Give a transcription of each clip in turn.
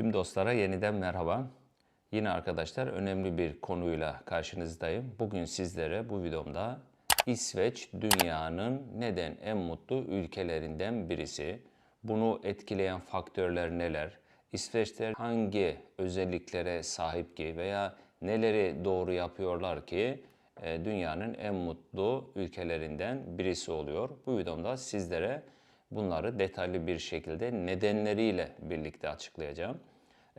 Tüm dostlara yeniden merhaba. Yine arkadaşlar önemli bir konuyla karşınızdayım. Bugün sizlere bu videomda İsveç dünyanın neden en mutlu ülkelerinden birisi. Bunu etkileyen faktörler neler? İsveçler hangi özelliklere sahip ki veya neleri doğru yapıyorlar ki e, dünyanın en mutlu ülkelerinden birisi oluyor. Bu videomda sizlere bunları detaylı bir şekilde nedenleriyle birlikte açıklayacağım.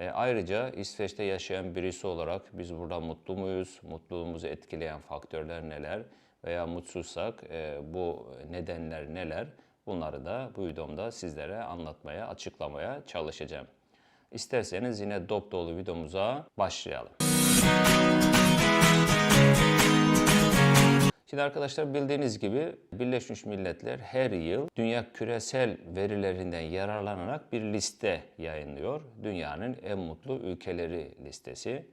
E, ayrıca İsveç'te yaşayan birisi olarak biz burada mutlu muyuz? Mutluluğumuzu etkileyen faktörler neler? Veya mutsuzsak e, bu nedenler neler? Bunları da bu videomda sizlere anlatmaya, açıklamaya çalışacağım. İsterseniz yine dop dolu videomuza başlayalım. Şimdi arkadaşlar bildiğiniz gibi Birleşmiş Milletler her yıl dünya küresel verilerinden yararlanarak bir liste yayınlıyor. Dünyanın en mutlu ülkeleri listesi.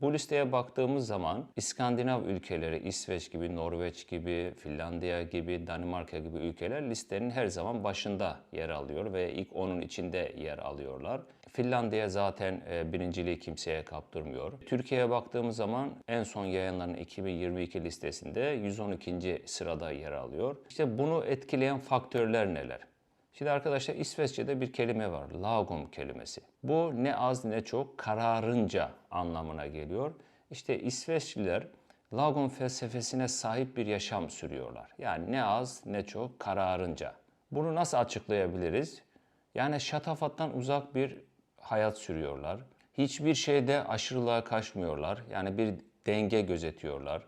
Bu listeye baktığımız zaman İskandinav ülkeleri, İsveç gibi, Norveç gibi, Finlandiya gibi, Danimarka gibi ülkeler listenin her zaman başında yer alıyor ve ilk onun içinde yer alıyorlar. Finlandiya zaten e, birinciliği kimseye kaptırmıyor. Türkiye'ye baktığımız zaman en son yayınlanan 2022 listesinde 112. sırada yer alıyor. İşte bunu etkileyen faktörler neler? Şimdi arkadaşlar İsveççe'de bir kelime var. Lagom kelimesi. Bu ne az ne çok kararınca anlamına geliyor. İşte İsveçliler Lagom felsefesine sahip bir yaşam sürüyorlar. Yani ne az ne çok kararınca. Bunu nasıl açıklayabiliriz? Yani şatafattan uzak bir hayat sürüyorlar. Hiçbir şeyde aşırılığa kaçmıyorlar. Yani bir denge gözetiyorlar.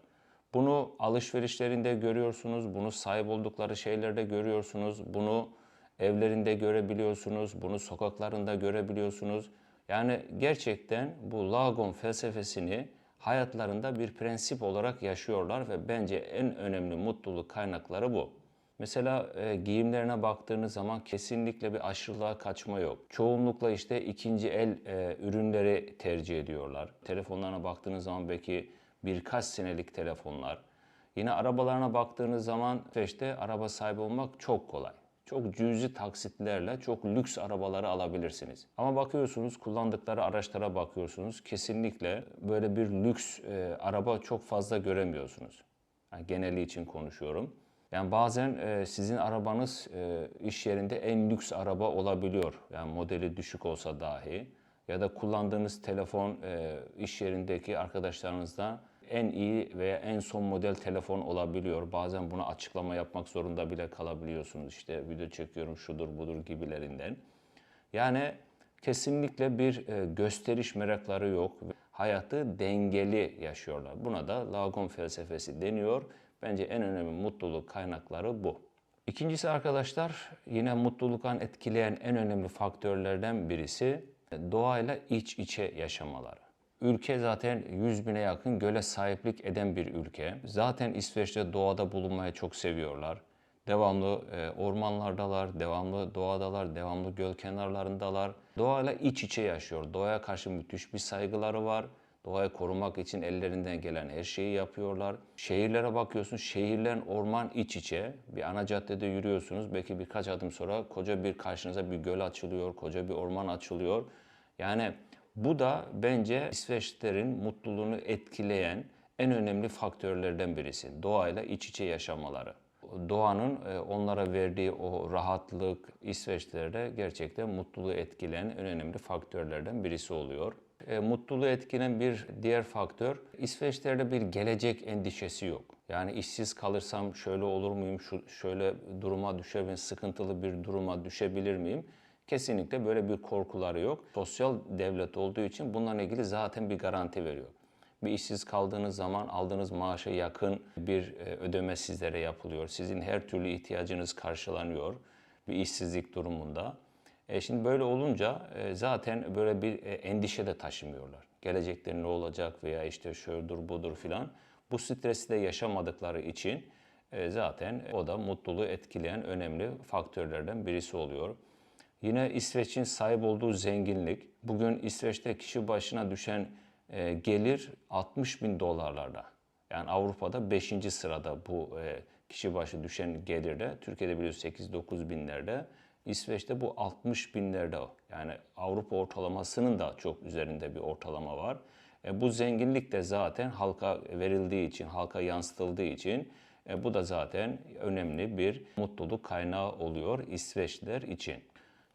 Bunu alışverişlerinde görüyorsunuz, bunu sahip oldukları şeylerde görüyorsunuz, bunu evlerinde görebiliyorsunuz, bunu sokaklarında görebiliyorsunuz. Yani gerçekten bu Lagon felsefesini hayatlarında bir prensip olarak yaşıyorlar ve bence en önemli mutluluk kaynakları bu. Mesela e, giyimlerine baktığınız zaman kesinlikle bir aşırılığa kaçma yok. Çoğunlukla işte ikinci el e, ürünleri tercih ediyorlar. Telefonlarına baktığınız zaman belki birkaç senelik telefonlar. Yine arabalarına baktığınız zaman işte araba sahibi olmak çok kolay çok cüzi taksitlerle çok lüks arabaları alabilirsiniz. Ama bakıyorsunuz kullandıkları araçlara bakıyorsunuz kesinlikle böyle bir lüks e, araba çok fazla göremiyorsunuz. Yani geneli için konuşuyorum. Yani bazen e, sizin arabanız e, iş yerinde en lüks araba olabiliyor. Yani modeli düşük olsa dahi. Ya da kullandığınız telefon e, iş yerindeki arkadaşlarınızda en iyi veya en son model telefon olabiliyor. Bazen buna açıklama yapmak zorunda bile kalabiliyorsunuz. İşte video çekiyorum şudur budur gibilerinden. Yani kesinlikle bir e, gösteriş merakları yok. Hayatı dengeli yaşıyorlar. Buna da Lagon felsefesi deniyor. Bence en önemli mutluluk kaynakları bu. İkincisi arkadaşlar yine mutluluktan etkileyen en önemli faktörlerden birisi doğayla iç içe yaşamaları. Ülke zaten 100 bine yakın göle sahiplik eden bir ülke. Zaten İsveç'te doğada bulunmayı çok seviyorlar. Devamlı e, ormanlardalar, devamlı doğadalar, devamlı göl kenarlarındalar. Doğayla iç içe yaşıyor. Doğaya karşı müthiş bir saygıları var. Doğayı korumak için ellerinden gelen her şeyi yapıyorlar. Şehirlere bakıyorsun, şehirlerin orman iç içe. Bir ana caddede yürüyorsunuz, belki birkaç adım sonra koca bir karşınıza bir göl açılıyor, koca bir orman açılıyor. Yani bu da bence İsveçlerin mutluluğunu etkileyen en önemli faktörlerden birisi. Doğayla iç içe yaşamaları. Doğanın e, onlara verdiği o rahatlık İsveçlilerde gerçekten mutluluğu etkileyen en önemli faktörlerden birisi oluyor. E, mutluluğu etkileyen bir diğer faktör İsveçlerde bir gelecek endişesi yok. Yani işsiz kalırsam şöyle olur muyum, şu, şöyle duruma düşebilirim, sıkıntılı bir duruma düşebilir miyim? Kesinlikle böyle bir korkuları yok. Sosyal devlet olduğu için bununla ilgili zaten bir garanti veriyor. Bir işsiz kaldığınız zaman aldığınız maaşa yakın bir e, ödeme sizlere yapılıyor. Sizin her türlü ihtiyacınız karşılanıyor bir işsizlik durumunda. E şimdi böyle olunca e, zaten böyle bir e, endişe de taşımıyorlar. Gelecekte ne olacak veya işte şöyle budur filan. Bu stresi de yaşamadıkları için e, zaten o da mutluluğu etkileyen önemli faktörlerden birisi oluyor. Yine İsveç'in sahip olduğu zenginlik. Bugün İsveç'te kişi başına düşen e, gelir 60 bin dolarlarda. Yani Avrupa'da 5. sırada bu e, kişi başı düşen gelirde. Türkiye'de biliyorsunuz 8-9 binlerde. İsveç'te bu 60 binlerde yani Avrupa ortalamasının da çok üzerinde bir ortalama var. E, bu zenginlik de zaten halka verildiği için, halka yansıtıldığı için e, bu da zaten önemli bir mutluluk kaynağı oluyor İsveçliler için.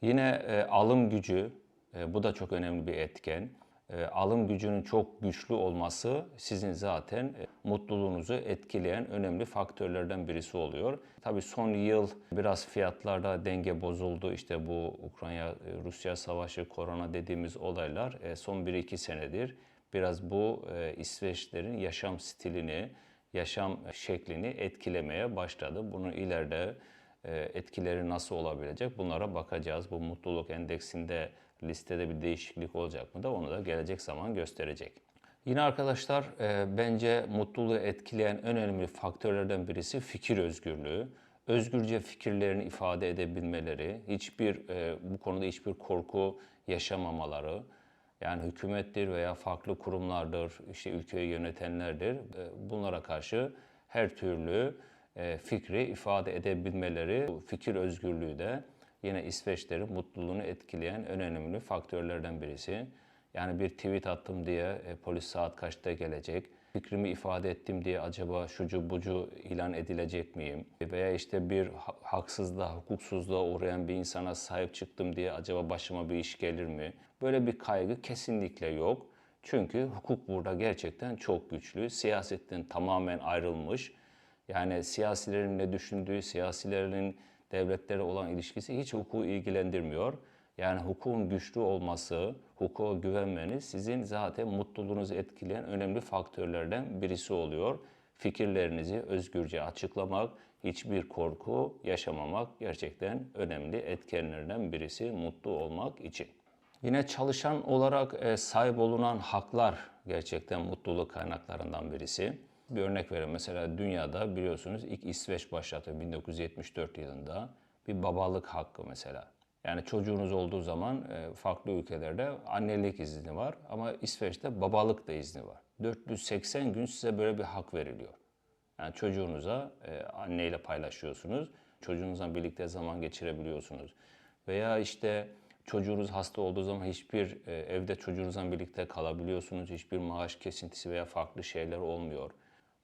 Yine e, alım gücü, e, bu da çok önemli bir etken. E, alım gücünün çok güçlü olması sizin zaten e, mutluluğunuzu etkileyen önemli faktörlerden birisi oluyor. Tabii son yıl biraz fiyatlarda denge bozuldu. İşte bu Ukrayna-Rusya savaşı, korona dediğimiz olaylar e, son 1-2 senedir biraz bu e, İsveçlerin yaşam stilini, yaşam şeklini etkilemeye başladı. Bunun ileride e, etkileri nasıl olabilecek bunlara bakacağız. Bu mutluluk endeksinde listede bir değişiklik olacak mı da onu da gelecek zaman gösterecek. Yine arkadaşlar e, bence mutluluğu etkileyen en önemli faktörlerden birisi fikir özgürlüğü. Özgürce fikirlerini ifade edebilmeleri, hiçbir e, bu konuda hiçbir korku yaşamamaları, yani hükümettir veya farklı kurumlardır, işte ülkeyi yönetenlerdir. E, Bunlara karşı her türlü e, fikri ifade edebilmeleri, fikir özgürlüğü de yine İsveçlerin mutluluğunu etkileyen en önemli faktörlerden birisi. Yani bir tweet attım diye e, polis saat kaçta gelecek, fikrimi ifade ettim diye acaba şucu bucu ilan edilecek miyim? Veya işte bir ha- haksızlığa, hukuksuzluğa uğrayan bir insana sahip çıktım diye acaba başıma bir iş gelir mi? Böyle bir kaygı kesinlikle yok. Çünkü hukuk burada gerçekten çok güçlü. Siyasetten tamamen ayrılmış. Yani siyasilerin ne düşündüğü, siyasilerin devletlere olan ilişkisi hiç hukuku ilgilendirmiyor. Yani hukukun güçlü olması, hukuka güvenmeniz sizin zaten mutluluğunuzu etkileyen önemli faktörlerden birisi oluyor. Fikirlerinizi özgürce açıklamak, hiçbir korku yaşamamak gerçekten önemli etkenlerden birisi mutlu olmak için. Yine çalışan olarak e, sahip olunan haklar gerçekten mutluluk kaynaklarından birisi. Bir örnek vereyim. Mesela dünyada biliyorsunuz ilk İsveç başlattı 1974 yılında bir babalık hakkı mesela. Yani çocuğunuz olduğu zaman e, farklı ülkelerde annelik izni var ama İsveç'te babalık da izni var. 480 gün size böyle bir hak veriliyor. Yani çocuğunuza e, anneyle paylaşıyorsunuz. Çocuğunuzla birlikte zaman geçirebiliyorsunuz. Veya işte çocuğunuz hasta olduğu zaman hiçbir e, evde çocuğunuzla birlikte kalabiliyorsunuz. Hiçbir maaş kesintisi veya farklı şeyler olmuyor.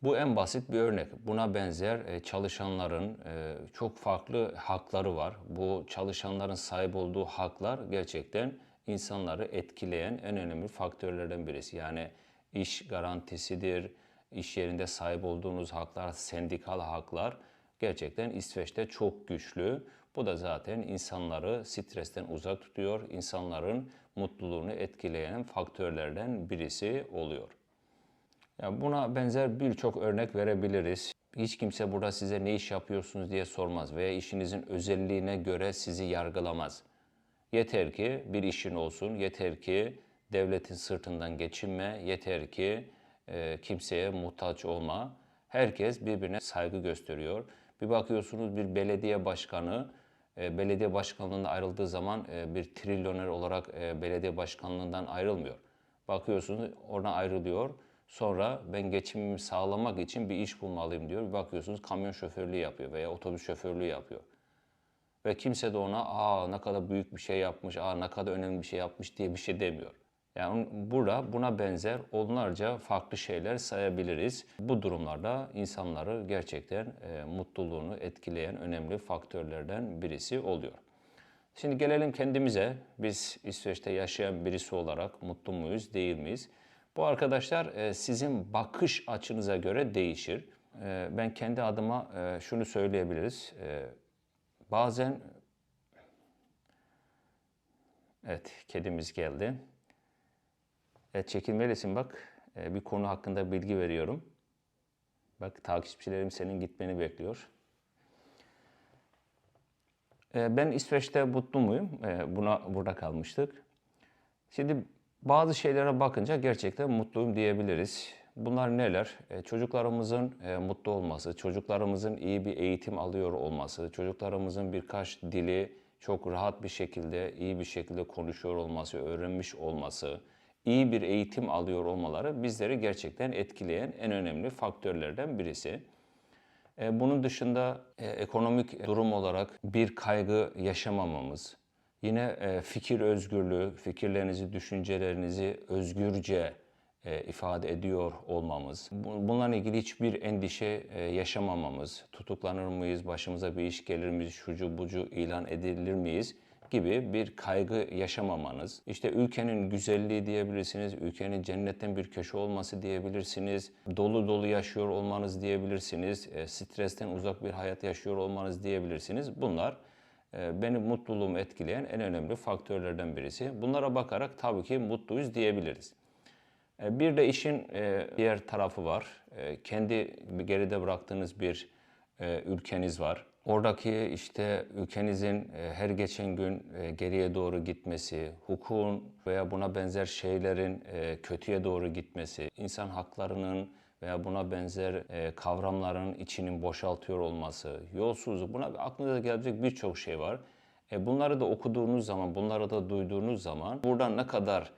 Bu en basit bir örnek. Buna benzer e, çalışanların e, çok farklı hakları var. Bu çalışanların sahip olduğu haklar gerçekten insanları etkileyen en önemli faktörlerden birisi. Yani iş garantisidir, iş yerinde sahip olduğunuz haklar, sendikal haklar gerçekten İsveç'te çok güçlü. Bu da zaten insanları stresten uzak tutuyor, insanların mutluluğunu etkileyen faktörlerden birisi oluyor. Ya buna benzer birçok örnek verebiliriz. Hiç kimse burada size ne iş yapıyorsunuz diye sormaz veya işinizin özelliğine göre sizi yargılamaz. Yeter ki bir işin olsun, yeter ki devletin sırtından geçinme, yeter ki e, kimseye muhtaç olma. Herkes birbirine saygı gösteriyor. Bir bakıyorsunuz bir belediye başkanı e, belediye başkanlığından ayrıldığı zaman e, bir trilyoner olarak e, belediye başkanlığından ayrılmıyor. Bakıyorsunuz oradan ayrılıyor. Sonra ben geçimimi sağlamak için bir iş bulmalıyım diyor. Bir bakıyorsunuz kamyon şoförlüğü yapıyor veya otobüs şoförlüğü yapıyor. Ve kimse de ona aa ne kadar büyük bir şey yapmış, aa ne kadar önemli bir şey yapmış diye bir şey demiyor. Yani burada buna benzer onlarca farklı şeyler sayabiliriz. Bu durumlarda insanları gerçekten e, mutluluğunu etkileyen önemli faktörlerden birisi oluyor. Şimdi gelelim kendimize. Biz İsveç'te yaşayan birisi olarak mutlu muyuz, değil miyiz? Bu arkadaşlar e, sizin bakış açınıza göre değişir. E, ben kendi adıma e, şunu söyleyebiliriz. Bazen Evet, kedimiz geldi. Evet, çekinmelisin bak. Bir konu hakkında bilgi veriyorum. Bak takipçilerim senin gitmeni bekliyor. Ben İsveç'te mutlu muyum? Buna burada kalmıştık. Şimdi bazı şeylere bakınca gerçekten mutluyum diyebiliriz. Bunlar neler? Ee, çocuklarımızın e, mutlu olması, çocuklarımızın iyi bir eğitim alıyor olması, çocuklarımızın birkaç dili çok rahat bir şekilde, iyi bir şekilde konuşuyor olması, öğrenmiş olması, iyi bir eğitim alıyor olmaları bizleri gerçekten etkileyen en önemli faktörlerden birisi. E, Bunun dışında e, ekonomik durum olarak bir kaygı yaşamamamız, yine e, fikir özgürlüğü, fikirlerinizi, düşüncelerinizi özgürce e, ifade ediyor olmamız, bu- bunlarla ilgili hiçbir endişe e, yaşamamamız, tutuklanır mıyız, başımıza bir iş gelir mi, şucu bucu ilan edilir miyiz gibi bir kaygı yaşamamanız. İşte ülkenin güzelliği diyebilirsiniz, ülkenin cennetten bir köşe olması diyebilirsiniz, dolu dolu yaşıyor olmanız diyebilirsiniz, stresten uzak bir hayat yaşıyor olmanız diyebilirsiniz. Bunlar benim mutluluğumu etkileyen en önemli faktörlerden birisi. Bunlara bakarak tabii ki mutluyuz diyebiliriz. E, Bir de işin e, diğer tarafı var. E, Kendi geride bıraktığınız bir e, ülkeniz var. Oradaki işte ülkenizin e, her geçen gün geriye doğru gitmesi, hukukun veya buna benzer şeylerin kötüye doğru gitmesi, insan haklarının veya buna benzer e, kavramların içinin boşaltıyor olması, yolsuzluk, buna aklınıza gelecek birçok şey var. E, Bunları da okuduğunuz zaman, bunları da duyduğunuz zaman buradan ne kadar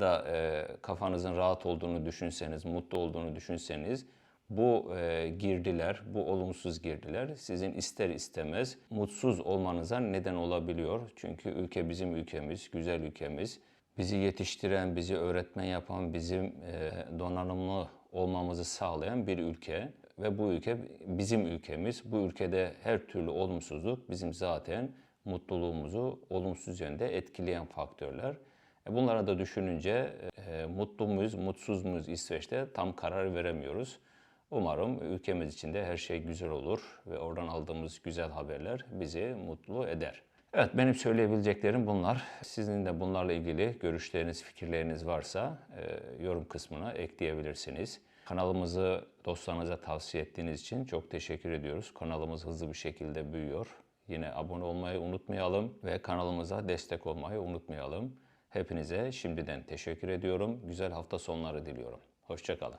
da e, kafanızın rahat olduğunu düşünseniz, mutlu olduğunu düşünseniz bu e, girdiler, bu olumsuz girdiler sizin ister istemez mutsuz olmanıza neden olabiliyor. Çünkü ülke bizim ülkemiz, güzel ülkemiz. Bizi yetiştiren, bizi öğretmen yapan, bizim e, donanımlı olmamızı sağlayan bir ülke ve bu ülke bizim ülkemiz. Bu ülkede her türlü olumsuzluk bizim zaten mutluluğumuzu olumsuz yönde etkileyen faktörler. E, Bunlara da düşününce e, mutlu muyuz, mutsuz muyuz İsveç'te tam karar veremiyoruz. Umarım ülkemiz için de her şey güzel olur ve oradan aldığımız güzel haberler bizi mutlu eder. Evet benim söyleyebileceklerim bunlar. Sizin de bunlarla ilgili görüşleriniz, fikirleriniz varsa e, yorum kısmına ekleyebilirsiniz. Kanalımızı dostlarınıza tavsiye ettiğiniz için çok teşekkür ediyoruz. Kanalımız hızlı bir şekilde büyüyor. Yine abone olmayı unutmayalım ve kanalımıza destek olmayı unutmayalım. Hepinize şimdiden teşekkür ediyorum. Güzel hafta sonları diliyorum. Hoşçakalın.